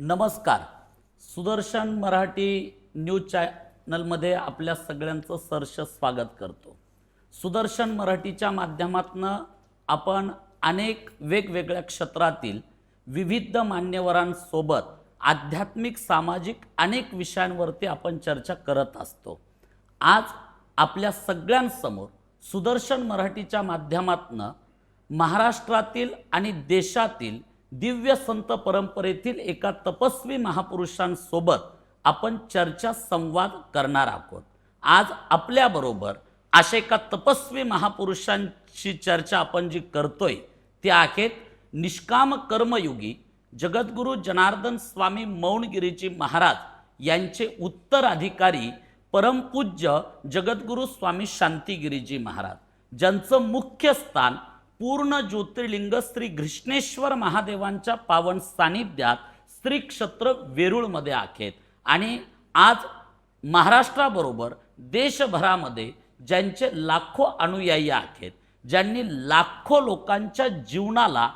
नमस्कार. सुदर्शन मराठी न्यूज चॅनलमध्ये आपल्या सगळ्यांचं सरस स्वागत करतो. सुदर्शन मराठीच्या माध्यमातनं आपण अनेक वेगवेगळ्या क्षेत्रातील विविध मान्यवरांसोबत आध्यात्मिक सामाजिक अनेक विषयांवरती आपण चर्चा करत असतो. आज आपल्या सगळ्यांसमोर सुदर्शन मराठीच्या माध्यमातनं महाराष्ट्रातील आणि देशातील दिव्य संत परंपरेतील एका तपस्वी महापुरुषांसोबत आपण चर्चा संवाद करणार आहोत. आज आपल्याबरोबर अशा एका तपस्वी महापुरुषांची चर्चा आपण जी करतोय ते आहेत निष्काम कर्मयुगी जगद्गुरू जनार्दन स्वामी मौनगिरीजी महाराज यांचे उत्तराधिकारी परमपूज्य जगद्गुरू स्वामी शांतिगिरीजी महाराज ज्यांचं मुख्य स्थान पूर्ण ज्योतिर्लिंग श्री घृष्णेश्वर महादेवांच्या पावन सानिध्यात श्री क्षेत्र वेरूळमध्ये आहेत आणि आज महाराष्ट्राबरोबर देशभरामध्ये ज्यांचे लाखो अनुयायी आहेत ज्यांनी लाखो लोकांच्या जीवनाला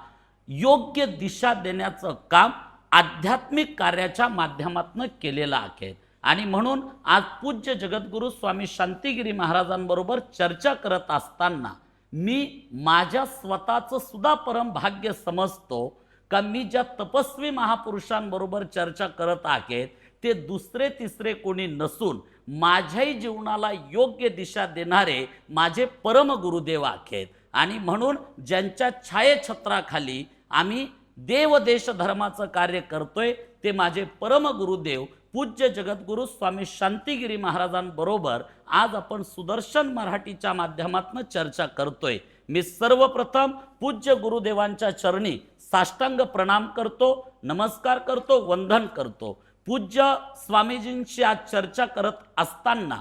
योग्य दिशा देण्याचं काम आध्यात्मिक कार्याच्या माध्यमातून केलेलं आहे आणि म्हणून आज पूज्य जगद्गुरू स्वामी शांतिगिरी महाराजांबरोबर चर्चा करत असताना मी माझ्या स्वतःचं सुद्धा परमभाग्य समजतो का मी ज्या तपस्वी महापुरुषांबरोबर चर्चा करत आहे ते दुसरे तिसरे कोणी नसून माझ्याही जीवनाला योग्य दिशा देणारे माझे परम गुरुदेव आहेत. आणि म्हणून ज्यांच्या छायाछत्राखाली आम्ही देव देश धर्माचं कार्य करतोय ते माझे परम गुरुदेव पूज्य जगद्गुरू स्वामी शांतिगिरी महाराजांबरोबर आज आपण सुदर्शन मराठीच्या माध्यमातून चर्चा करतोय. मी सर्वप्रथम पूज्य गुरुदेवांच्या चरणी साष्टांग प्रणाम करतो नमस्कार करतो वंदन करतो. पूज्य स्वामीजींशी आज चर्चा करत असताना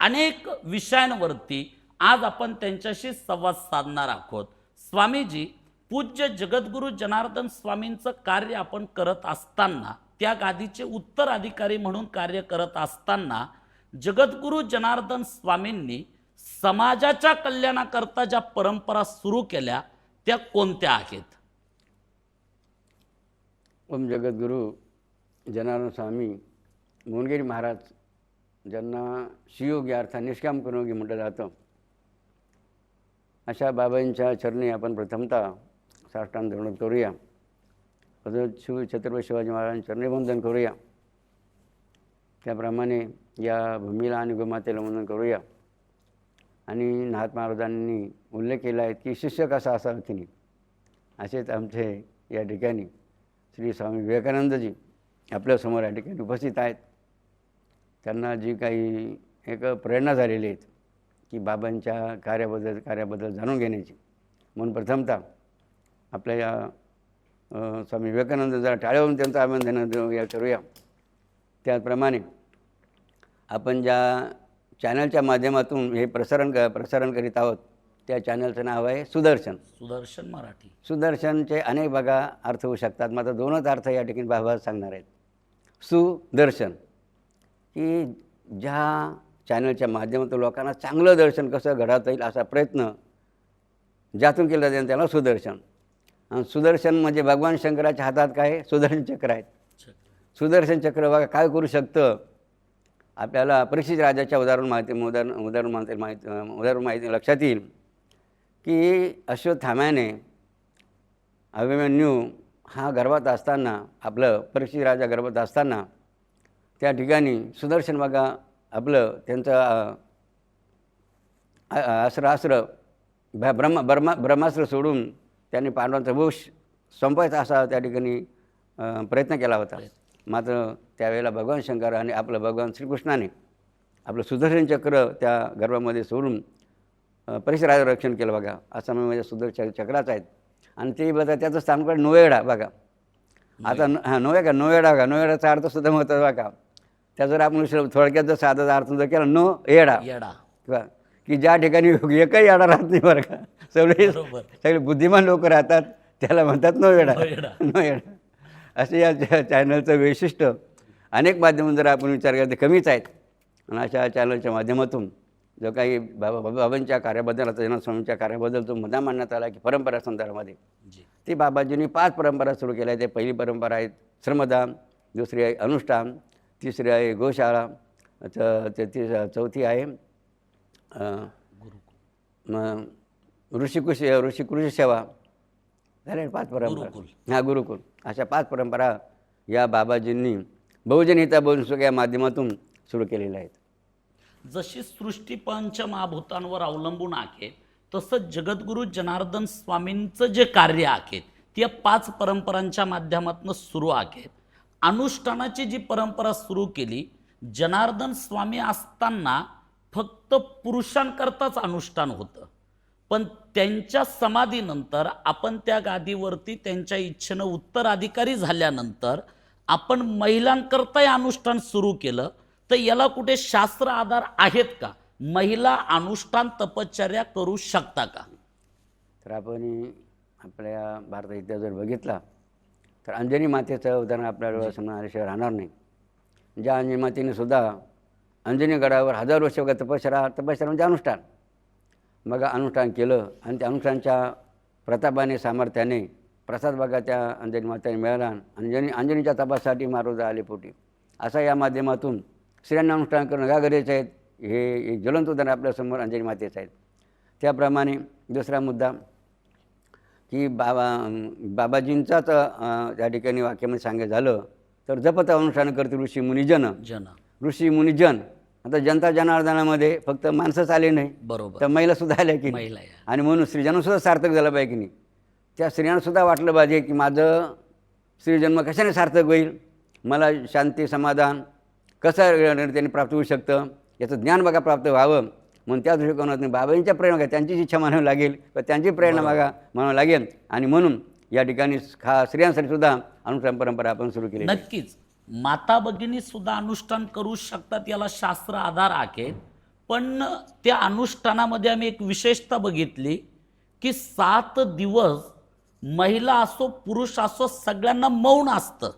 अनेक विषयांवरती आज आपण त्यांच्याशी संवाद साधणार आहोत. स्वामीजी पूज्य जगद्गुरू जनार्दन स्वामींचं कार्य आपण करत असताना त्या गादीचे उत्तराधिकारी म्हणून कार्य करत असताना जगद्गुरू जनार्दन स्वामींनी समाजाच्या कल्याणाकरता ज्या परंपरा सुरू केल्या त्या कोणत्या आहेत? ओम जगद्गुरू जनार्दन स्वामी मोहनगिरी महाराज ज्यांना शिवयोगी अर्थात निष्काम कर्मयोगी म्हटलं जातं. अशा बाबांच्या चरणी आपण प्रथमतः साष्टांग धरण करूया. शिव छत्रपती शिवाजी महाराजांच्या चरणी करूया. त्याप्रमाणे या भूमीला आणि गोमातेला वंदन करूया. आणि नाथ महाराजांनी उल्लेख केला आहे की शिष्य कसा असावा तिने? असेच आमचे या ठिकाणी श्री स्वामी विवेकानंदजी आपल्यासमोर या ठिकाणी उपस्थित आहेत. त्यांना जी काही एक प्रेरणा झालेली आहेत की बाबांच्या कार्याबद्दल कार्याबद्दल जाणून घेण्याची. म्हणून प्रथमतः आपल्या या स्वामी विवेकानंद जरा टाळ्यावरून त्यांचं अभिनंदन या करूया. त्याचप्रमाणे आपण ज्या चॅनलच्या माध्यमातून हे प्रसारण क प्रसारण करीत आहोत त्या चॅनलचं नाव आहे सुदर्शन. सुदर्शन मराठी. सुदर्शनचे अनेक बघा अर्थ होऊ शकतात. मात्र दोनच अर्थ या ठिकाणी बाबा सांगणार आहेत. सुदर्शन. की ज्या चॅनलच्या माध्यमातून लोकांना चांगलं दर्शन कसं घडवता येईल असा प्रयत्न ज्यातून केला जाईल त्याला सुदर्शन. सुदर्शन म्हणजे भगवान शंकराच्या हातात काय? सुदर्शन चक्र आहेत. सुदर्शन चक्र बघा काय करू शकतं? आपल्याला परीक्षित राजाच्या उदाहरण माहिती उदाहरण उदाहरण माहिती माहिती उदाहरण माहिती लक्षात येईल की अश्वत्थाम्याने अभिमन्यू हा गर्भात असताना आपलं परीक्षित राजा गर्भात असताना त्या ठिकाणी सुदर्शन बघा आपलं त्यांचं अस्त्र अस्त्र भ- ब्रह्म ब्रह्मा ब्रह्मास्त्र सोडून त्यांनी पांडवांचा वंश संपवायचा असा त्या ठिकाणी प्रयत्न केला होता. मात्र त्यावेळेला भगवान शंकर आणि आपलं भगवान श्रीकृष्णाने आपलं सुदर्शन चक्र त्या गर्भामध्ये सोडून परिसराचं रक्षण केलं बघा. असं मी माझ्या सुदर्शन चक्राच आहेत. आणि ते बघा त्याचं स्थानकडे नोएडा बघा. आता न- हां नोया का? नोएडा का नोएडाचा अर्थ सुद्धा महत्त्वाचा बघा. त्याचा जर आपण थोडक्यात जर साधा अर्थ जर केला नो एडा येडा. किंवा की ज्या ठिकाणी एकही आडा राहत नाही बरं का. सगळे. सगळे बुद्धिमान लोक राहतात त्याला म्हणतात नो नोएडा. नो एडा असे या चॅनलचं वैशिष्ट्य. अनेक माध्यमातून जर आपण विचार केला तर कमीच आहेत. आणि अशा चॅनलच्या माध्यमातून जो काही बाबा बाबा- बाबांच्या कार्याबद्दल आता जनस्वामींच्या कार्याबद्दल जो मुद्दा मांडण्यात आला की परंपरा संदर्भामध्ये ती बाबाजींनी पाच परंपरा सुरू केल्या ते पहिली परंपरा आहे श्रमदान दुसरी आहे अनुष्ठान तिसरी आहे गोशाळा च- ते- ती चौथी आहे ऋषिकुश ऋषिकृषी सेवा झाले पाच परंपरा. हा गुरुकुल अशा पाच परंपरा या बाबाजींनी बहुजन हिताबोधन या माध्यमातून सुरू केलेल्या आहेत जशी सृष्टी पंच महाभूतांवर अवलंबून आहे तसं जगद्गुरू जनार्दन स्वामींचं जे कार्य आहे त्या पाच परंपरांच्या माध्यमातून सुरू आहे अनुष्ठानाची जी परंपरा सुरू केली जनार्दन स्वामी असताना फक्त पुरुषांकरताच अनुष्ठान होतं. पण त्यांच्या समाधीनंतर आपण त्या गादीवरती त्यांच्या इच्छेनं उत्तराधिकारी झाल्यानंतर आपण महिलांकरताही अनुष्ठान सुरू केलं. तर याला कुठे शास्त्र आधार आहेत का? महिला अनुष्ठान तपश्चर्या करू शकता का? तर आपण आपल्या भारत इतिहास जर बघितला तर अंजनी मातेचं उदाहरण आपल्या डोळ्यासमोर आल्याशिवाय राहणार नाही. ज्या अंजनी मातेने सुद्धा अंजनी गडावर हजार वर्ष बघा तपश्चरा तपश्चरा म्हणजे अनुष्ठान. मग अनुष्ठान केलं आणि त्या अनुष्ठानच्या प्रतापाने सामर्थ्याने प्रसाद बघा त्या अंजनी माताने मिळाला अंजनी अंजनीच्या तपासाठी मारोजा आले पोटी. असा या माध्यमातून स्त्रियांना अनुष्ठान करणं का गरजेचं आहेत हे ज्वलंत उदाहरण आपल्यासमोर अंजनी मातेचं आहेत त्याप्रमाणे दुसरा मुद्दा की बाबा बाबाजींचाच त्या ठिकाणी वाक्यामध्ये सांगायचं झालं तर जपत अनुष्ठान करते ऋषी मुनिजन जन. ऋषी मुनिजन आता जनता जनार्दनामध्ये फक्त माणसंच आले नाही. बरोबर. तर महिलासुद्धा आल्या की नाही. महिला या. आणि म्हणून स्त्रीजनसुद्धा सार्थक झालं पाहिजे की नाही. त्या स्त्रियांनासुद्धा वाटलं पाहिजे की माझं स्त्रीजन्म कशाने सार्थक होईल? मला शांती समाधान कसं त्यांनी प्राप्त होऊ शकतं? याचं ज्ञान बघा प्राप्त व्हावं. म्हणून त्या दृष्टिकोनातून बाबांच्या प्रेरणा घ्या. त्यांचीच इच्छा मानावी लागेल. व त्यांची प्रेरणा बघा म्हणावं लागेल. आणि म्हणून या ठिकाणी खा स्त्रियांसाठी सुद्धा अनुष्ठान परंपरा आपण सुरू केली नक्कीच. माता भगिनी सुद्धा अनुष्ठान करू शकतात याला शास्त्र आधार आहे. पण त्या अनुष्ठानामध्ये आम्ही एक विशेषता बघितली की सात दिवस महिला असो पुरुष असो सगळ्यांना मौन असतं.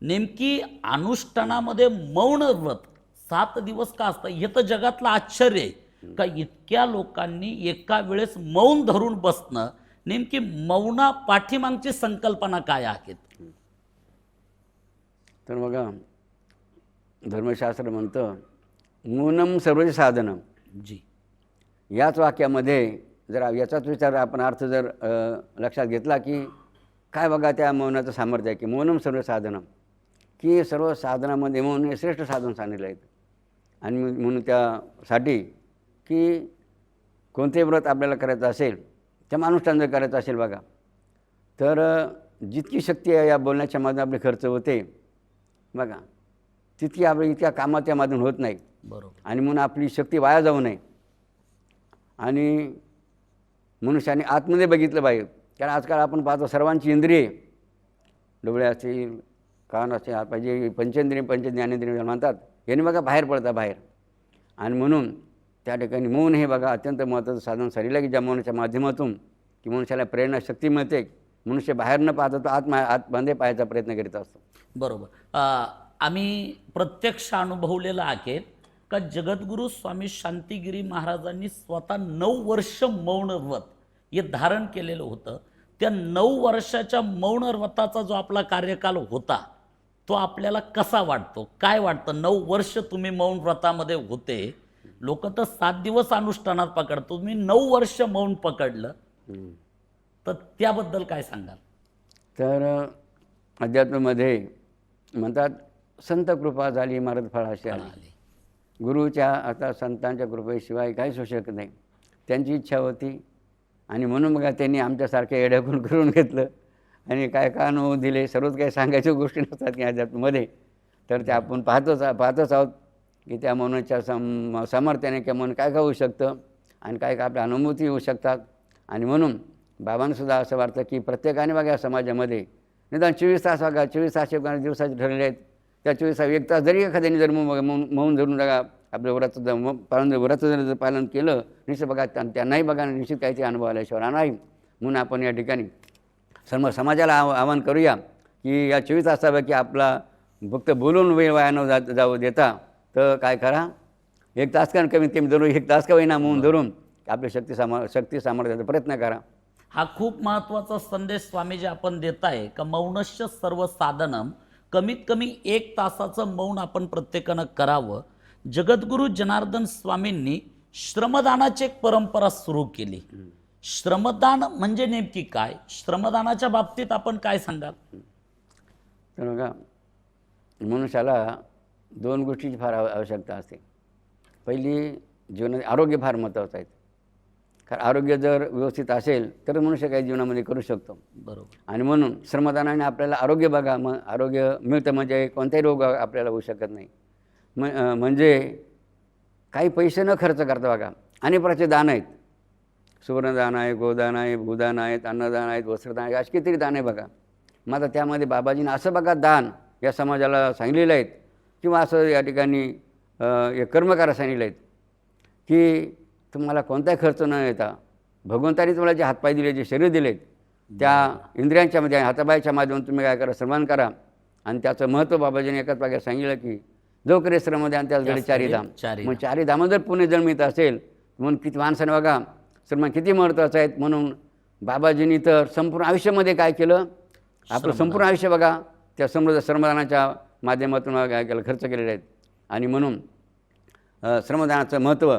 नेमकी अनुष्ठानामध्ये मौन व्रत सात दिवस का असतं? हे तर जगातलं आश्चर्य आहे. का इतक्या लोकांनी एका वेळेस मौन धरून बसणं नेमकी मौना पाठीमागची संकल्पना काय आहेत? तर बघा धर्मशास्त्र म्हणतं नूनम सर्वच साधनम जी. याच वाक्यामध्ये जर याचाच विचार आपण अर्थ जर लक्षात घेतला की काय बघा त्या मौनाचं सामर्थ्य आहे की मौनम सर्व साधनम की सर्व साधनामध्ये मौन हे श्रेष्ठ साधन सांगितलं आहे. आणि म्हणून त्यासाठी की कोणतेही व्रत आपल्याला करायचं असेल त्या अनुष्ठान जर करायचं असेल बघा तर जितकी शक्ती आहे या बोलण्याच्या माध्यमातून आपले खर्च होते बघा तितकी आपली इतक्या कामात त्यामधून होत नाही बरोबर. आणि म्हणून आपली शक्ती वाया जाऊ नये. आणि मनुष्याने आतमध्ये बघितलं पाहिजे. कारण आजकाल आपण पाहतो सर्वांची इंद्रिये. डोळे असतील कान असतील हात पाहिजे पंचेंद्रिय पंचज्ञानेंद्रिय म्हणतात यांनी बघा बाहेर पडतात बाहेर. आणि म्हणून त्या ठिकाणी मौन हे बघा अत्यंत महत्त्वाचं साधन. सरीला की ज्या मौनाच्या माध्यमातून की मनुष्याला प्रेरणा शक्ती मिळते. मनुष्य बाहेर न पाहता तो आत आतमध्ये पाहायचा प्रयत्न करीत असतो. बरोबर. आम्ही प्रत्यक्ष अनुभवलेलं आहे का जगद्गुरू स्वामी शांतिगिरी महाराजांनी स्वतः नऊ वर्ष मौन व्रत हे धारण केलेलं होतं. त्या नऊ वर्षाच्या मौन व्रताचा जो आपला कार्यकाल होता तो आपल्याला कसा वाटतो? काय वाटतं? नऊ वर्ष तुम्ही मौन व्रतामध्ये होते. लोक तर सात दिवस अनुष्ठानात पकडतो तुम्ही नऊ वर्ष मौन पकडलं. तर त्याबद्दल काय सांगाल? तर अध्यात्मामध्ये म्हणतात संत कृपा झाली मारत फळाशी आली. गुरुच्या आता संतांच्या कृपेशिवाय काहीच होऊ शकत नाही. त्यांची इच्छा होती आणि म्हणून मग त्यांनी आमच्यासारख्या येड्याकून करून घेतलं. आणि काय का अनुभव दिले सर्वच काही सांगायच्या गोष्टी नसतात की अध्यात्मामध्ये. तर ते आपण पाहतोच पाहतोच आहोत की त्या मनाच्या सम सामर्थ्याने किंवा मन काय काय होऊ शकतं आणि काय काय आपल्या अनुभूती होऊ शकतात. आणि म्हणून बाबांसुद्धा असं वाटतं की प्रत्येकाने बघा या समाजामध्ये. निदान चोवीस तास बघा चोवीस तास दिवसाचे ठरलेले आहेत. त्या चोवीस तास एक तास जरी एखाद्याने जर मौन मौन धरून बघा आपलं व्रत पालन व्रत जर जर पालन केलं निश्चित बघा त्या- त्यांनाही बघा निश्चित काहीतरी अनुभव आल्याशिवाय नाही. म्हणून आपण या ठिकाणी सर्व समाजाला आव आवाहन करूया की या चोवीस तासापैकी आपला फक्त बोलून वेळ वाया जा जाऊ देता तर काय करा? एक तास कारण कमीत कमी धरून एक तास का होईना म्हणून धरून आपली शक्ती सामा शक्ती सामर्थ्याचा प्रयत्न करा. हा खूप महत्त्वाचा संदेश स्वामीजी आपण देत आहे का मौनश्य सर्व साधनम कमीत कमी एक तासाचं मौन आपण प्रत्येकानं करावं. जगद्गुरू जनार्दन स्वामींनी श्रमदानाची एक परंपरा सुरू केली. श्रमदान म्हणजे नेमकी काय? श्रमदानाच्या बाबतीत आपण काय सांगाल? तर बघा मनुष्याला दोन गोष्टीची फार आवश्यकता असते. पहिली जीवनात आरोग्य फार महत्त्वाचं आहे. कारण आरोग्य जर व्यवस्थित असेल तर मनुष्य काही जीवनामध्ये करू शकतो. बरोबर. आणि म्हणून श्रमदानाने आपल्याला आरोग्य बघा मग आरोग्य मिळतं म्हणजे कोणताही रोग आपल्याला होऊ शकत नाही. म म्हणजे काही पैसे न खर्च करता बघा अनेक प्रकारचे दान आहेत. सुवर्णदान आहे गोदान आहे भूदान आहेत अन्नदान आहेत वस्त्रदान आहे अशी कितीतरी दान आहे बघा. मग आता त्यामध्ये बाबाजीनं असं बघा दान या समाजाला सांगलेलं आहेत किंवा असं या ठिकाणी एक कर्मकारा सांगितलं आहेत की तुम्हाला कोणताही खर्च न येता भगवंताने तुम्हाला जे हातपाय दिले जे शरीर दिलेत त्या इंद्रियांच्या मध्ये हातापायाच्या माध्यमातून तुम्ही काय करा श्रमण करा. आणि त्याचं महत्त्व बाबाजीने एकाच पाग्यात सांगितलं की जो करे श्रमदान त्याच घडी त्याच चारी धाम मग चारी धाम जर पुणे जन्मित असेल म्हणून किती माणसाने बघा श्रमण किती महत्त्वाचं आहेत म्हणून बाबाजींनी तर संपूर्ण आयुष्यामध्ये काय केलं? आपलं संपूर्ण आयुष्य बघा त्या समृद्ध श्रमदानाच्या माध्यमातून काय केलं खर्च केलेले आहेत. आणि म्हणून श्रमदानाचं महत्त्व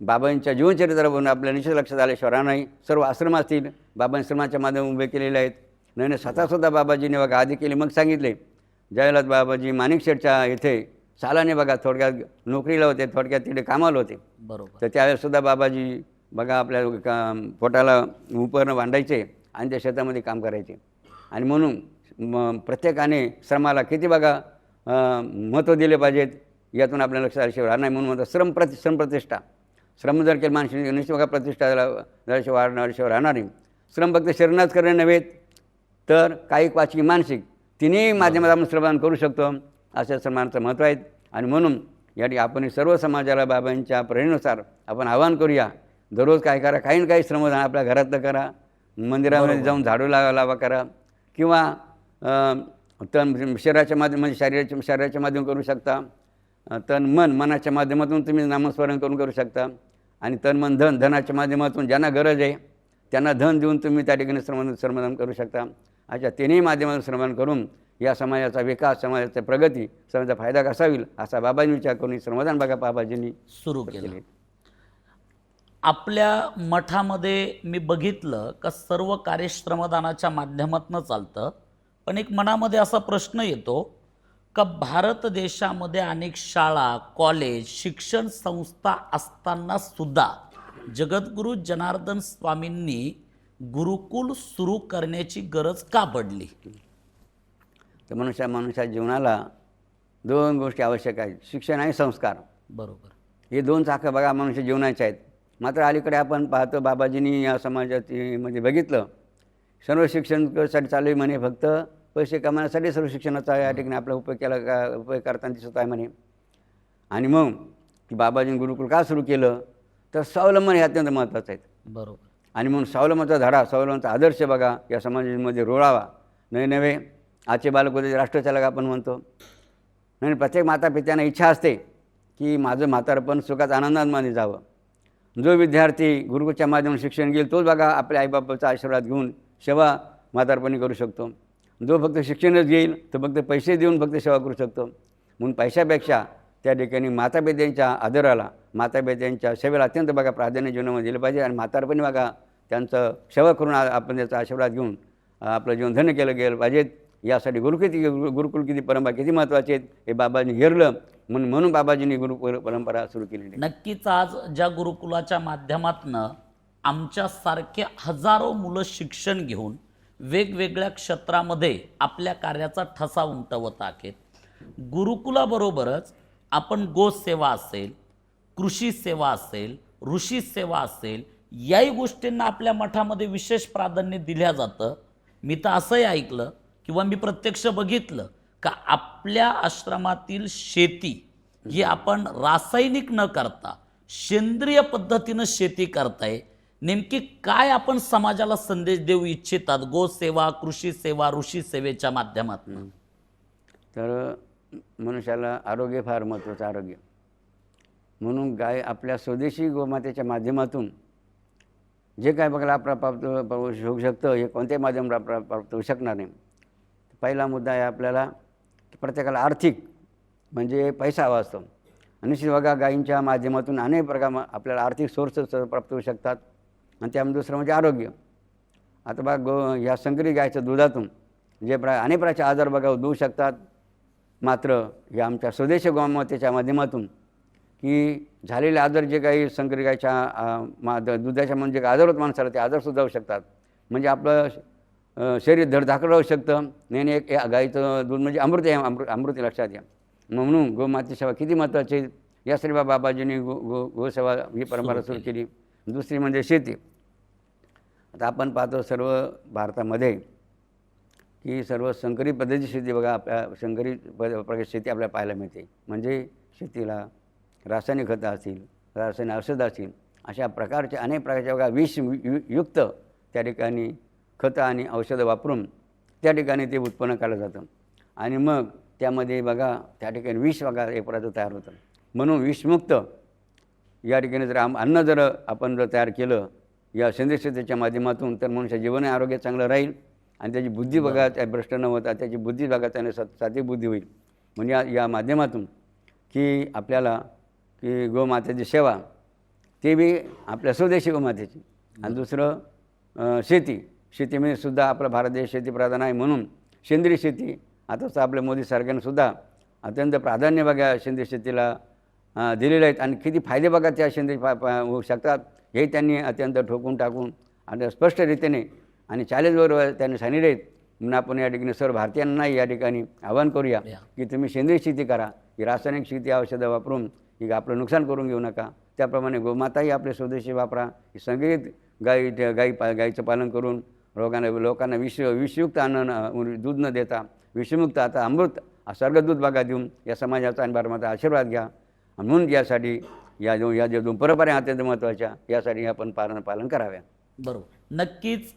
बाबांच्या जीवनचरित्रावरून आपल्या निश्चित लक्षात आल्याशिवाय राहणार नाही. सर्व आश्रम असतील. बाबांनी श्रमाच्या माध्यमातून उभे केलेले आहेत. नाही स्वतःसुद्धा बाबाजीने बघा आधी केले. मग सांगितले जयललित बाबाजी माणिकशेठच्या इथे सालाने बघा थोडक्यात नोकरीला होते थोडक्यात तिथे कामाला होते. बरोबर. तर त्यावेळेसुद्धा बाबाजी बघा आपल्या का पोटाला उपकरणं बांधायचे आणि त्या शेतामध्ये काम करायचे. आणि म्हणून म प्रत्येकाने श्रमाला किती बघा महत्त्व दिले पाहिजेत यातून आपल्या लक्षात आल्याशिवाय राहणार नाही. म्हणून म्हणतात श्रम प्रति श्रमप्रतिष्ठा श्रम जर केलं माणसाने निश्चित प्रतिष्ठा झाल्याशिवाय राहणार. नाही श्रम फक्त शरीरात करणे नव्हे तर कायिक वाचिक मानसिक तिन्ही माध्यमात आपण श्रमदान करू शकतो अशा श्रमांचं महत्त्व आहे आणि म्हणून या ठिकाणी आपण सर्व समाजाला बाबांच्या प्रेरणेनुसार आपण आवाहन करूया दररोज काय करा काही ना काही श्रमदान आपल्या घरातलं करा मंदिरामध्ये जाऊन झाडू लावा लावा करा किंवा तन शरीराच्या माध्यम म्हणजे शरीराच्या शरीराच्या माध्यमातून करू शकता तन मन मनाच्या माध्यमातून तुम्ही नामस्मरण करून करू शकता. आणि तन मन धन धनाच्या माध्यमातून ज्यांना गरज आहे त्यांना धन देऊन तुम्ही त्या ठिकाणी श्रम श्रमदान करू शकता. अशा तिन्ही माध्यमातून श्रमदान करून या समाजाचा विकास समाजाची प्रगती समाजाचा फायदा कसा होईल असा बाबांनी विचार करून श्रमदान बघा बाबाजींनी सुरू केलं. आपल्या मठामध्ये मी बघितलं का सर्व कार्य श्रमदानाच्या माध्यमातून चालतं पण एक मनामध्ये असा प्रश्न येतो का भारत देशामध्ये अनेक शाळा कॉलेज शिक्षण संस्था असताना सुद्धा जगद्गुरू जनार्दन स्वामींनी गुरुकुल सुरू करण्याची गरज का पडली? तर मनुष्या मनुष्या जीवनाला दोन गोष्टी आवश्यक आहेत. शिक्षण आणि संस्कार. बरोबर. हे दोन चाकं बघा मनुष्य जीवनाचे आहेत. मात्र अलीकडे आपण पाहतो बाबाजींनी या समाजामध्ये बघितलं सर्व शिक्षणासाठी चालू आहे म्हणे फक्त पैसे कमावण्यासाठी सर्व शिक्षणाचा या ठिकाणी आपला उपयोग केला का उपयोग करताना दिसत आहे म्हणे. आणि मग की बाबाजींनी गुरुकुल का सुरू केलं? तर स्वावलंबन हे अत्यंत महत्त्वाचं आहे. बरोबर. आणि म्हणून स्वावलंबनाचा धडा स्वावलंबनाचा आदर्श बघा या समाजामध्ये रोळावा. नवे नवे आजचे बालक होते राष्ट्रचालक आपण म्हणतो. नाही प्रत्येक माता पित्यांना इच्छा असते की माझं म्हातारपण सुखात आनंदामध्ये जावं. जो विद्यार्थी गुरुकुलच्या माध्यमातून शिक्षण घेईल तोच बघा आपल्या आईबापाचा आशीर्वाद घेऊन सेवा म्हातारपणी करू शकतो. जो फक्त शिक्षणच घेईल तो फक्त पैसे देऊन फक्त सेवा करू शकतो. म्हणून पैशापेक्षा त्या ठिकाणी मातापित्यांच्या आदराला मातापित्यांच्या सेवेला अत्यंत बघा प्राधान्य जीवनामध्ये दिलं पाहिजे आणि म्हातारपणी बघा त्यांचं सेवा करून आपण त्याचा आशीर्वाद घेऊन आपलं जीवन धन्य केलं गेलं पाहिजेत यासाठी गुरुकिती गुरु- गुरुकुल किती परंपरा किती महत्त्वाचे आहेत हे बाबांनी हेरलं म्हणून म्हणून बाबाजींनी गुरुकुल परंपरा सुरू केली नक्कीच आज ज्या गुरुकुलाच्या माध्यमातनं आमच्यासारखे हजारो मुलं शिक्षण घेऊन वेगवेगळ्या क्षेत्रामध्ये आपल्या कार्याचा ठसा उमटवत आहेत. गुरुकुलाबरोबरच आपण गोसेवा असेल कृषी सेवा असेल ऋषी सेवा असेल याही गोष्टींना आपल्या मठामध्ये विशेष प्राधान्य दिल्या जातं. मी तर असंही ऐकलं किंवा मी प्रत्यक्ष बघितलं का आपल्या आश्रमातील शेती ही आपण रासायनिक न करता सेंद्रिय पद्धतीनं शेती करताय नेमकी काय आपण समाजाला संदेश देऊ इच्छितात? गोसेवा कृषी सेवा ऋषी सेवेच्या माध्यमातून? तर मनुष्याला आरोग्य फार महत्त्वाचं आरोग्य. म्हणून गाय आपल्या स्वदेशी गोमातेच्या माध्यमातून जे काय बघायला आपला प्राप्त होऊ शकतं हे कोणत्याही माध्यम प्राप्त होऊ शकणार नाही. पहिला मुद्दा आहे आपल्याला की प्रत्येकाला आर्थिक म्हणजे पैसा हवा असतो. आणि निश्चित बघा गायींच्या माध्यमातून अनेक प्रकार आपल्याला आर्थिक सोर्सेस प्राप्त होऊ शकतात. आणि त्यामध्ये दुसरं म्हणजे आरोग्य. आता बघा गो ह्या संकरित गायच्या दुधातून जे प्रा अनेक प्रकारचे आजार बघा देऊ शकतात. मात्र या आमच्या स्वदेश गोमातेच्या माध्यमातून की झालेले आजार जे काही संकरित गायच्या मा दुधाच्या म्हणजे आजार होत माणसाला ते आजारसुद्धा होऊ शकतात. म्हणजे आपलं शरीर धडधाकड राहू शकतं. नाही नाही, एक या गाईचं दूध म्हणजे अमृत आहे अमृत अमृत लक्षात घ्या. म्हणून गोमातेसेवा किती महत्त्वाची आहे? या श्रीबा बाबाजींनी गो गो गोसेवा ही परंपरा सुरू केली. दुसरी म्हणजे शेती. आता आपण पाहतो सर्व भारतामध्ये की सर्व संकरित पद्धतीची शेती बघा आपल्या संकरित प प्रकार शेती आपल्याला पाहायला मिळते. म्हणजे शेतीला रासायनिक खतं असतील रासायनिक औषधं असतील अशा प्रकारचे अनेक प्रकारच्या बघा विष यु युक्त त्या ठिकाणी खतं आणि औषधं वापरून त्या ठिकाणी ते उत्पन्न काढलं जातं. आणि मग त्यामध्ये बघा त्या ठिकाणी विष बघा एक प्रकारचं तयार होतं म्हणून विषमुक्त या ठिकाणी जर आम अन्न जर आपण जर तयार केलं या सेंद्रिय शेतीच्या माध्यमातून तर मनुष्य जीवन आरोग्य चांगलं राहील आणि त्याची बुद्धी बघा त्या भ्रष्ट न होता त्याची बुद्धी बघा त्याने सत साधी बुद्धी होईल. म्हणजे या या माध्यमातून की आपल्याला की गोमातेची सेवा ते बी आपल्या स्वदेशी गोमातेची. आणि दुसरं शेती. शेतीमध्ये सुद्धा आपला भारत देश शेतीप्रधान आहे म्हणून सेंद्रिय शेती आताच आपल्या मोदी सरकारने सुद्धा अत्यंत प्राधान्य बघा सेंद्रिय शेतीला दिलेले आहेत. आणि किती फायदे बघा त्या सेंद्रिय पा होऊ शकतात. हे त्यांनी अत्यंत ठोकून टाकून आणि स्पष्ट रीतीने आणि चॅलेंजवर त्यांनी सांगितले आहेत. म्हणून आपण या ठिकाणी सर्व भारतीयांनाही या ठिकाणी आवाहन करूया. की तुम्ही सेंद्रिय शेती करा ही रासायनिक शेती औषधं वापरून ही आपलं नुकसान करून घेऊ नका. त्याप्रमाणे गोमाताही आपले स्वदेशी वापरा ही संगीत गाई गाई पा गाईचं पालन करून रोगांना लोकांना विष विषयुक्त अन्न दूध न देता विषमुक्त आता अमृत स्वर्ग दूध बघा देऊन या समाजाचा आणि भारताचा आशीर्वाद घ्या. म्हणून यासाठी या जो या ज्या दोन परंपरा अत्यंत महत्त्वाच्या यासाठी आपण पालन पालन कराव्या. बरोबर. नक्कीच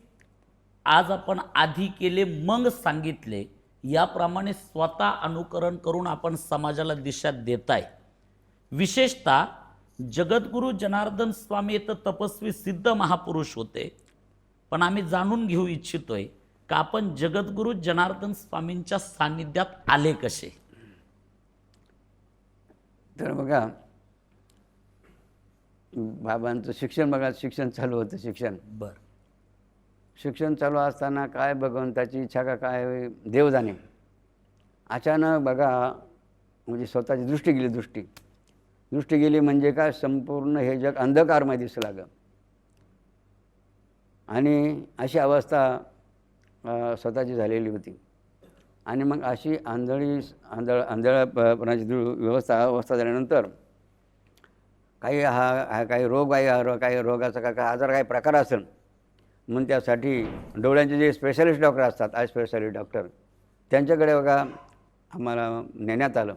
आज आपण आधी केले मग सांगितले याप्रमाणे स्वतः अनुकरण करून आपण समाजाला दिशा देताय. विशेषतः जगद्गुरू जनार्दन स्वामी तर तपस्वी सिद्ध महापुरुष होते. पण आम्ही जाणून घेऊ इच्छितोय का आपण जगद्गुरू जनार्दन स्वामींच्या सान्निध्यात आले कसे? तर बघा बाबांचं शिक्षण बघा शिक्षण चालू होतं शिक्षण. बर. शिक्षण चालू असताना काय भगवंताची इच्छा का काय देव जाणे अचानक बघा म्हणजे स्वतःची दृष्टी गेली दृष्टी. दृष्टी गेली म्हणजे काय? संपूर्ण हे जग अंधकारमय दिसू लागलं. आणि अशी अवस्था स्वतःची झालेली होती. आणि मग अशी आंधळी आंधळ आंधळपणाची दु व्यवस्था अवस्था झाल्यानंतर काही हा काही रोग आहे काही रोगाचा का आजार काही प्रकार असेल म्हणून त्यासाठी डोळ्यांचे जे स्पेशालिस्ट डॉक्टर असतात आय स्पेशालिस्ट डॉक्टर त्यांच्याकडे बघा आम्हाला नेण्यात आलं.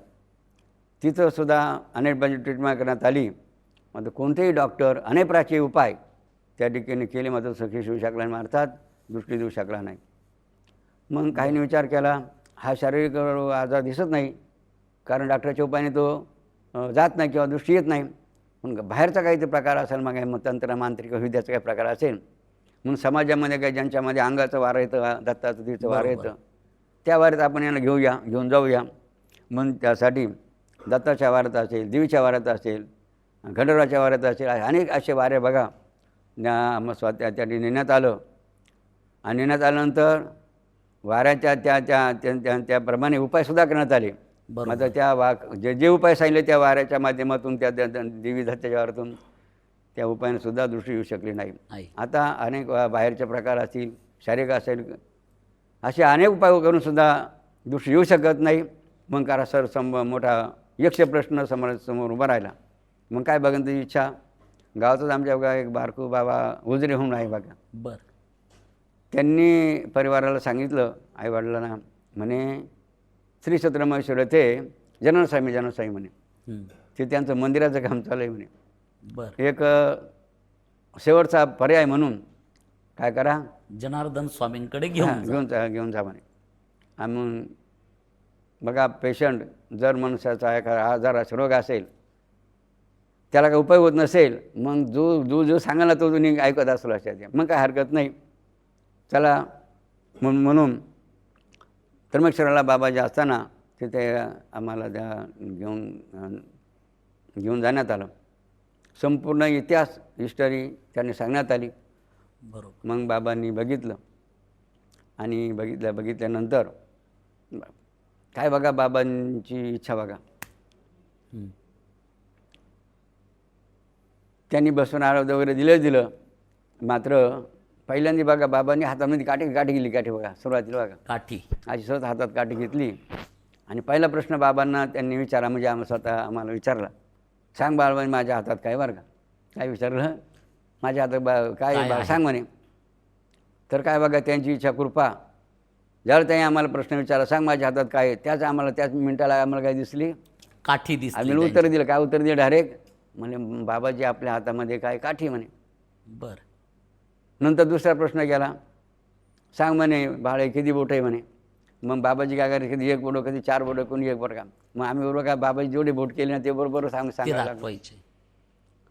तिथंसुद्धा अनेक म्हणजे बाजू ट्रीटमेंट करण्यात आली. मात्र कोणतेही डॉक्टर अनेक प्रकारचे उपाय त्या ठिकाणी केले मात्र सखी शिवू शकला नाही अर्थात दृष्टी देऊ शकला नाही. मग काहींनी विचार केला हा शारीरिक आजार दिसत नाही. कारण डॉक्टरच्या उपायाने तो जात नाही किंवा दृष्टी येत नाही. मग बाहेरचा काही ते प्रकार असेल मग काही मग तंत्र मांत्रिक विद्याचा काही प्रकार असेल म्हणून समाजामध्ये काही ज्यांच्यामध्ये अंगाचं वारं येतं दत्ताचं तिचं वारं. येतं त्या वाऱ्यात आपण यांना घेऊया घेऊन जाऊया. म्हणून त्यासाठी दत्ताच्या वाऱ्यात असेल देवीच्या वाऱ्यात असेल गंडराच्या वाऱ्यात असेल अनेक असे वारे बघा. त्या ठिकाणी नेण्यात आलं. आणि नेण्यात आल्यानंतर वाऱ्याच्या त्या त्या त्या- त्या त्याप्रमाणे उपायसुद्धा करण्यात आले. मात्र त्या वा जे जे उपाय सांगितले त्या वाऱ्याच्या माध्यमातून त्या देवी दत्ताच्या वाऱ्यातून त्या उपायाने सुद्धा दृष्टी येऊ शकली नाही. आता अनेक बाहेरचे प्रकार असतील शारीरिक असेल असे अनेक उपाय करून सुद्धा दृष्टी येऊ शकत नाही. मग करा सर सम मोठा यक्ष प्रश्न समोर समोर उभा राहिला. मग काय बघा त्याची इच्छा? गावातच आमच्या बघा एक बारकू बाबा उजरे होऊन आहे बघा. बर. त्यांनी परिवाराला सांगितलं आईवडिलांना म्हणे श्री सत्रमहेश्वर ते जननस्वामी जननस्वामी म्हणे. ते त्यांचं मंदिराचं काम चालू आहे म्हणे. बर. एक शेवटचा पर्याय म्हणून काय करा? जनार्दन स्वामींकडे घेऊन जा. घेऊन जा घेऊन जा म्हणे. आणि मग बघा पेशंट जर मनुष्याचा एखादा आजार रोग असेल त्याला काय उपयोग होत नसेल मग जो जो जो सांगायला तो तुम्ही ऐकत असलो लक्षात मग काय हरकत नाही. चला म्हणून म्हणून त्र्यंबकेश्वराला बाबाजी असताना तिथे आम्हाला त्या घेऊन घेऊन जाण्यात आलं. संपूर्ण इतिहास हिस्टरी त्यांनी सांगण्यात आली. बरोबर. मग बाबांनी बघितलं आणि बघितल्या बघितल्यानंतर काय बघा बाबांची इच्छा बघा. त्यांनी बसून आरोग्य वगैरे दिलं दिलं. मात्र पहिल्यांदा बघा बाबांनी हातामध्ये काठी काठी गेली काठी बघा सुरुवातीला बघा. काठी. अशी स्वतः हातात काठी घेतली. आणि पहिला प्रश्न बाबांना त्यांनी विचारला म्हणजे आम्ही स्वतः आम्हाला विचारला सांग बाळबाई माझ्या हातात काय बरं का? काय विचारलं? माझ्या हातात बा काय बा? सांग म्हणे. तर काय बघा त्यांची इच्छा कृपा. ज्यावेळेस त्यांनी आम्हाला प्रश्न विचारला सांग माझ्या हातात काय त्याच आम्हाला त्याच मिनिटाला आम्हाला काय दिसली? काठी दिसली आम्ही. उत्तर दिलं काय उत्तर दिलं? डायरेक्ट? म्हणे बाबाजी आपल्या हातामध्ये काय काठी म्हणे. बर. नंतर दुसरा प्रश्न केला सांग म्हणे बाळे किती बोट आहे? म्हणे. मग बाबाजी काय करायचे कधी एक बोट कधी चार बोट कोणी एक बोट का मग आम्ही बरोबर काय बाबाजी जेवढे बोट केले ना ते बरोबर सांग सांगायला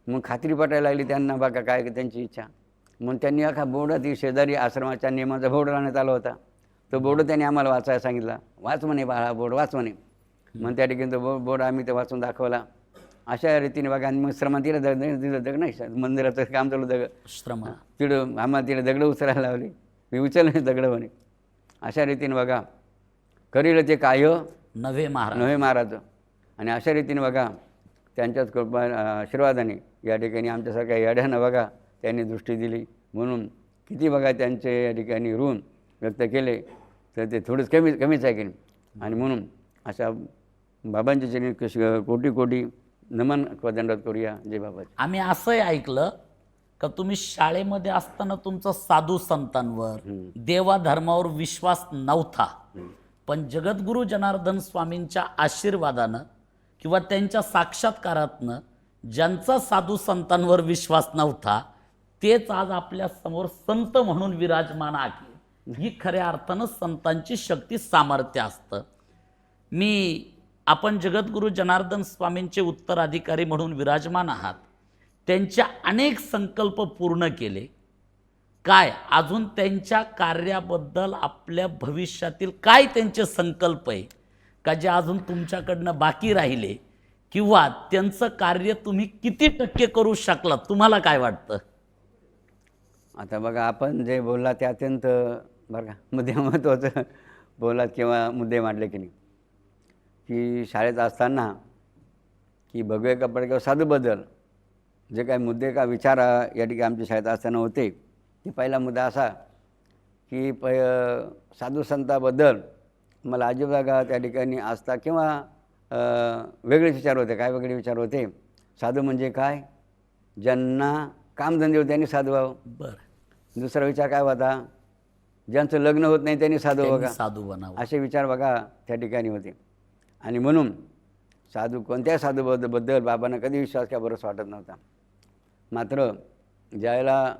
मग खात्री पटायला लागली त्यांना बघा काय त्यांची इच्छा. मग त्यांनी अखा बोर्ड ती शेजारी आश्रमाच्या नियमाचा बोर्ड लावण्यात आला होता. तो बोर्ड त्यांनी आम्हाला वाचायला सांगितला. वाच म्हणे बाळा बोर्ड वाच म्हणे. मग त्या ठिकाणी तो बो बोर्ड आम्ही ते वाचून दाखवला. अशा रीतीने बघा आणि मग श्रमातीला दग दिलं दग नाही मंदिराचं काम चालू दग श्रम. तिकडं आम्हाला तिला दगडं उचलायला लावली. मी उचलले दगडं म्हणे. अशा रीतीने बघा करील ते काय? नव्हे महाराज. नव्हे महाराज. आणि अशा रीतीने बघा त्यांच्याच कृपा आशीर्वादाने या ठिकाणी आमच्यासारख्या याड्यानं बघा त्यांनी दृष्टी दिली. म्हणून किती बघा त्यांचे या ठिकाणी ऋण व्यक्त केले तर ते थोडंच कमी कमीच आहे की नाही. आणि म्हणून अशा बाबांच्या चरणी कश कोटी कोटी नमन दंडवत करूया जय बाबाजी. आम्ही असंही ऐकलं का तुम्ही शाळेमध्ये असताना तुमचा साधू संतांवर देवा धर्मावर विश्वास नव्हता. पण जगद्गुरू जनार्दन स्वामींच्या आशीर्वादानं किंवा त्यांच्या साक्षात्कारातनं ज्यांचा साधू संतांवर विश्वास नव्हता तेच आज आपल्यासमोर संत म्हणून विराजमान आहे. ही खऱ्या अर्थानं संतांची शक्ती सामर्थ्य असतं. मी आपण जगद्गुरू जनार्दन स्वामींचे उत्तराधिकारी म्हणून विराजमान आहात. त्यांच्या अनेक संकल्प पूर्ण केले. काय? अजून त्यांच्या कार्याबद्दल आपल्या भविष्यातील काय त्यांचे संकल्प आहे? का जे अजून तुमच्याकडनं बाकी राहिले? किंवा त्यांचं कार्य तुम्ही किती टक्के करू शकला तुम्हाला काय वाटतं? आता बघा आपण जे बोलला ते अत्यंत बरं का मुद्दे महत्त्वाचं बोलात किंवा मुद्दे मांडले की नाही. की शाळेत असताना की भगवे कपडे किंवा साधू बदल जे काही मुद्दे का विचार या ठिकाणी आमच्या शाळेत असताना होते ते पहिला मुद्दा असा की प साधू संताबद्दल मला अजिबात का त्या ठिकाणी आस्था किंवा अ, वेगळेच विचार होते. काय वेगळे विचार होते? साधू म्हणजे काय? ज्यांना कामधंदे होते त्यांनी साधू व्हावं. बरं. दुसरा विचार काय होता? ज्यांचं लग्न होत नाही त्यांनी साधू बघा साधू बनावं. असे विचार बघा त्या ठिकाणी होते. आणि म्हणून साधू कोणत्या साधूबद्दबद्दल बाबांना कधी विश्वास काय बरंच वाटत नव्हता. मात्र ज्यावेळेला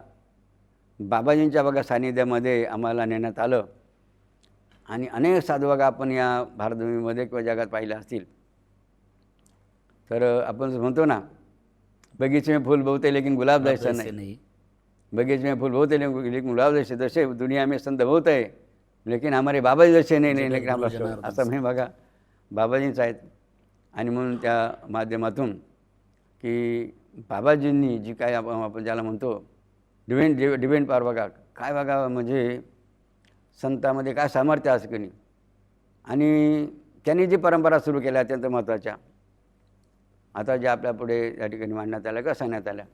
बाबाजींच्या बघा सान्निध्यामध्ये आम्हाला नेण्यात आलं आणि अनेक साधू बघा आपण या भारतभूमीमध्ये किंवा जगात पाहिले असतील. तर आपण म्हणतो ना बगीचे में फूल बहुते लेकिन गुलाब जैसा नाही. बगीचे में फूल बहुत है लेकिन गुलाब जैसे जैसे दुनिया में संत बहुत है लेकिन हमारे बाबा जैसे नाही नाही लेकिन आपला असं मी बघा. बाबाजींच आहेत. आणि म्हणून त्या माध्यमातून की बाबाजींनी जी काय आपण आपण ज्याला म्हणतो डिव्हेंट डि डिव्हेंट पार बघा काय बघा म्हणजे संतामध्ये काय सामर्थ्य असं की नाही? आणि त्यांनी जी परंपरा सुरू केल्या अत्यंत महत्त्वाच्या. आता ज्या आपल्या पुढे या ठिकाणी मांडण्यात आल्या किंवा सांगण्यात आल्या.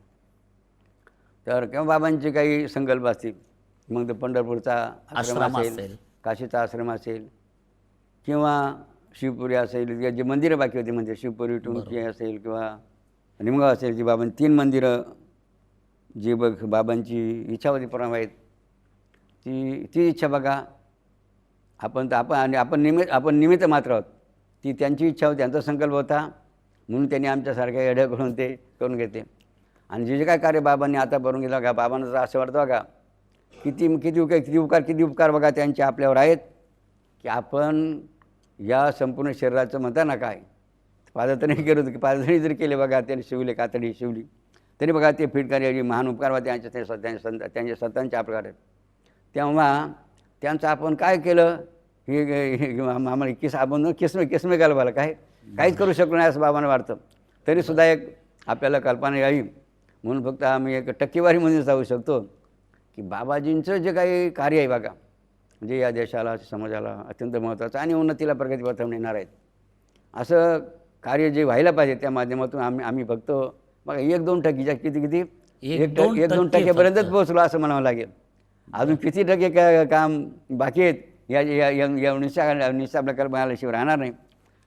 तर किंवा बाबांचे काही संकल्प असतील मग तो पंढरपूरचा आश्रम असेल. काशीचा आश्रम असेल किंवा शिवपुरी असेल किंवा जे मंदिरं बाकी होती म्हणजे शिवपुरी टुंकी असेल किंवा निमगाव असेल जी बाबांची तीन मंदिरं जी बघ बाबांची इच्छा होती परम आहेत ती ती इच्छा बघा. आपण तर आपण आणि आपण निमित्त आपण निमित्त मात्र आहोत. ती त्यांची इच्छा होती त्यांचा संकल्प होता. म्हणून त्यांनी आमच्यासारख्या येड्याकडून ते करून घेते आणि जे जे काय कार्य बाबांनी आता करून गेलं का बाबांना तर असं वाटतं बघा. किती किती उपकार किती उपकार किती उपकार बघा त्यांचे आपल्यावर आहेत. की आपण या संपूर्ण शरीराचं म्हणता ना काय? पादत्राणी केलं होतं की पादत्राणी जरी केले बघा त्याने शिवले कातडी शिवली. तरी बघा ते फिटकारी महान उपकार वा त्यांच्या ते त्यांच्या संत त्यांच्या संतांच्या आपल्याकडे तेव्हा त्यांचं आपण काय केलं? हे हे- आम्हाला किस आपण किसमे किसमे घालवायला काय? काहीच करू शकलो नाही असं बाबांना वाटतं. तरीसुद्धा एक आपल्याला कल्पना यावी. म्हणून फक्त आम्ही एक टक्केवारीमध्ये जाऊ शकतो की बाबाजींचं जे काही कार्य आहे बघा जे या देशाला समाजाला अत्यंत महत्त्वाचं आणि उन्नतीला प्रगतीपथावर नेणार आहेत. असं कार्य जे व्हायला पाहिजे त्या माध्यमातून आम्ही आम्ही फक्त बघा एक दोन टक्केच्या किती किती एक टक्के एक दोन टक्के टक्केपर्यंतच. पोहोचलो असं म्हणावं लागेल. अजून किती टक्के का काम बाकी आहेत या या या निशा निशा प्रकल्प आल्याशिवाय राहणार नाही.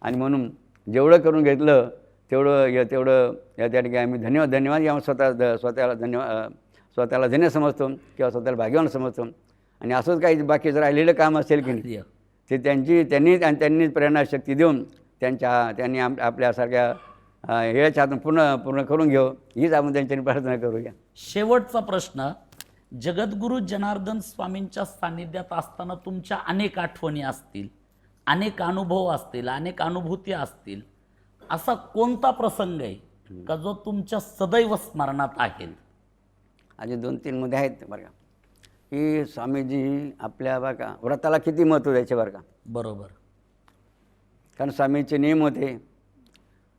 आणि म्हणून जेवढं करून घेतलं तेवढं या तेवढं या त्या ठिकाणी आम्ही धन्यवाद धन्यवाद या स्वतः स्वतःला धन्यवाद स्वतःला धन्य समजतो किंवा स्वतःला भाग्यवान समजतो. आणि असंच काही बाकीचं राहिलेलं काम असेल की नाही ते त्यांची त्यांनी आणि त्यांनी प्रेरणाशक्ती देऊन त्यांच्या त्यांनी आम आपल्यासारख्या ह्याच्या हातून पूर्ण पूर्ण करून घेऊ. हीच आपण त्यांच्यानी प्रार्थना करूया. शेवटचा प्रश्न जगद्गुरू जनार्दन स्वामींच्या सान्निध्यात असताना तुमच्या अनेक आठवणी असतील अनेक अनुभव असतील अनेक अनुभूती असतील असा कोणता प्रसंग आहे का जो तुमच्या सदैव स्मरणात आहे? असे दोन तीन मध्ये आहेत बरं का की स्वामीजी आपल्या बघा व्रताला किती महत्त्व द्यायचे बरं का? बरोबर. कारण स्वामीचे नियम होते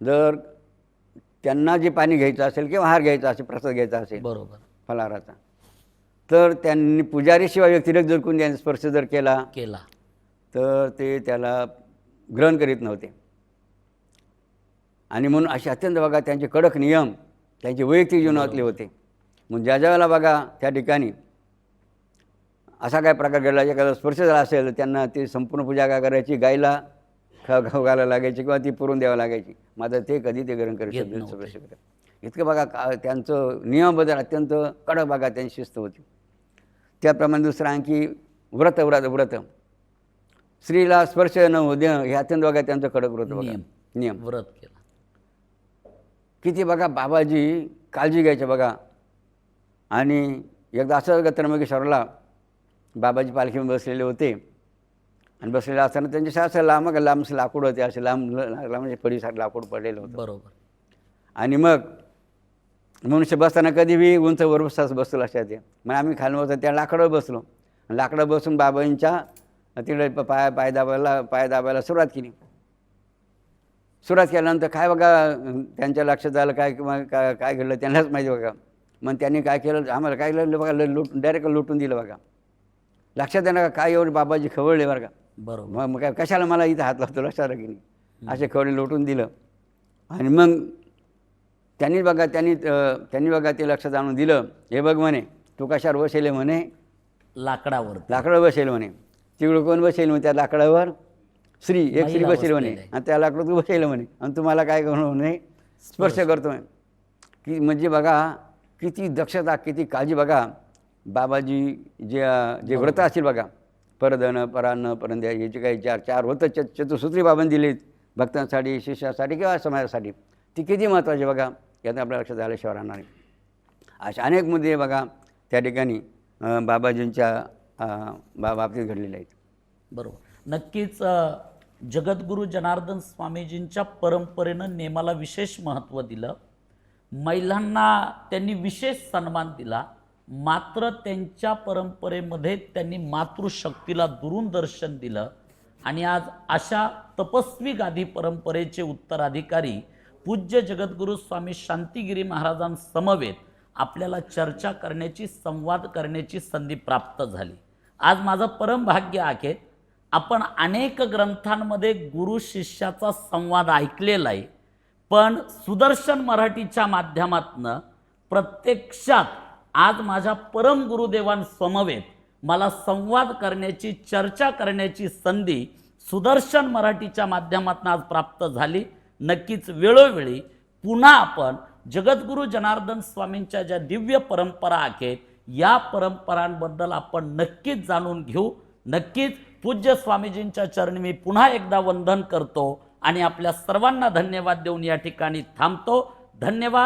जर त्यांना जे पाणी घ्यायचं असेल किंवा हार घ्यायचा असेल प्रसाद घ्यायचा असेल बरोबर. फलाहाराचा तर त्यांनी पुजारीशिवाय व्यतिरिक्त जर कोणी त्यांनी स्पर्श जर केला केला. तर ते त्याला ग्रहण करीत नव्हते. आणि म्हणून असे अत्यंत बघा त्यांचे कडक नियम त्यांचे वैयक्तिक जीवनातले होते. म्हणून ज्या ज्या वेळेला बघा त्या ठिकाणी असा काय प्रकार घडला? एखादा स्पर्श झाला असेल तर त्यांना ती संपूर्ण पूजा काय करायची? गायला खाऊ खाऊ घालायला लागायची किंवा ती पुरून द्यावं लागायची? मात्र ते कधी ते ग्रहण करू नव्हते. स्पर्श इतकं बघा का त्यांचं नियमाबद्दल अत्यंत कडक बघा त्यांची शिस्त होती. त्याप्रमाणे दुसरं आणखी व्रत व्रत व्रत. स्त्रीला स्पर्श न होऊ देणं हे अत्यंत बघा त्यांचं कडक व्रत बघा. नियम. व्रत केला. किती बघा बाबाजी काळजी घ्यायचे बघा. आणि एकदा असं बघा त्र्यंबकेश्वरला बाबाजी पालखीमध्ये बसलेले होते. आणि बसलेले असताना त्यांच्या असं लांब बघा लांब असं लाकूड होते असे लांब म्हणजे पडीसारखं लाकूड पडलेलं होतं. बरोबर. आणि मग मनुष्य बसताना कधी बी उंच वर बसताच बसतो लक्षात ये. मग आम्ही खाली बसतो त्या लाकडावर बसलो. लाकडावर बसून बाबांच्या तिकडे पाय पाय दाबायला पाय दाबायला सुरुवात केली. सुरुवात केल्यानंतर काय बघा त्यांच्या लक्षात आलं काय किंवा काय काय घडलं त्यांनाच माहिती बघा. मग त्यांनी काय केलं आम्हाला काय केलं बघा लूट डायरेक्ट लुटून दिलं बघा. लक्षात येणार का? काय एवढे बाबाजी खवळले बरं का? बरोबर. मग काय कशाला मला इथं हात लावतो? लक्षात आलं की नाही? असे खवळे लोटून दिलं. आणि मग त्यांनी बघा त्यांनी त्यांनी बघा ते लक्षात आणून दिलं. हे बघ म्हणे तू कशावर बसेल म्हणे? लाकडावर. लाकडावर बसेल म्हणे. तिकडं कोण बसेल म्हणे त्या लाकडावर? स्त्री एक स्त्री बसेल म्हणे. आणि त्या लाकडावर तू बसेल म्हणे. आणि तुम्हाला काय करू म्हणे? स्पर्श. करतो म्हणे. की म्हणजे बघा किती दक्षता किती काळजी बघा. बाबाजी जे जे व्रत असतील बघा परधन परान्न परंद्या हे जे काही चार चार व्रत च चतुसूत्री बाबांनी दिलीत भक्तांसाठी शिष्यासाठी किंवा समाजासाठी. ती किती महत्त्वाची बघा यात आपल्या लक्षात आल्याशिवाय राहणार नाही. अशा अनेक मुद्दे बघा त्या ठिकाणी बाबाजींच्या बाबतीत घडलेले आहेत. बरोबर. नक्कीच जगद्गुरू जनार्दन स्वामीजींच्या परंपरेनं नेमाला विशेष महत्त्व दिलं. महिलांना त्यांनी विशेष सन्मान दिला. मात्र त्यांच्या परंपरेमध्ये त्यांनी मातृशक्तीला दुरून दर्शन दिलं. आणि आज अशा तपस्वी गादी परंपरेचे उत्तराधिकारी पूज्य जगद्गुरू स्वामी शांतिगिरी महाराजांसमवेत आपल्याला चर्चा करण्याची संवाद करण्याची संधी प्राप्त झाली. आज माझं परम भाग्य आहे आपण अनेक ग्रंथांमध्ये गुरु शिष्याचा संवाद ऐकलेला आहे. पण सुदर्शन मराठीच्या माध्यमातनं प्रत्यक्षात आज माझ्या परम गुरुदेवांसमवेत मला संवाद करण्याची चर्चा करण्याची संधी सुदर्शन मराठीच्या माध्यमातून आज प्राप्त झाली. नक्कीच वेळोवेळी पुन्हा आपण जगद्गुरू जनार्दन स्वामींच्या ज्या दिव्य परंपरा आहेत या परंपरांबद्दल आपण नक्कीच जाणून घेऊ. नक्कीच पूज्य स्वामीजींच्या चरणी मी पुन्हा एकदा वंदन करतो आणि आपल्या सर्वांना धन्यवाद देऊन या ठिकाणी थांबतो. धन्यवाद.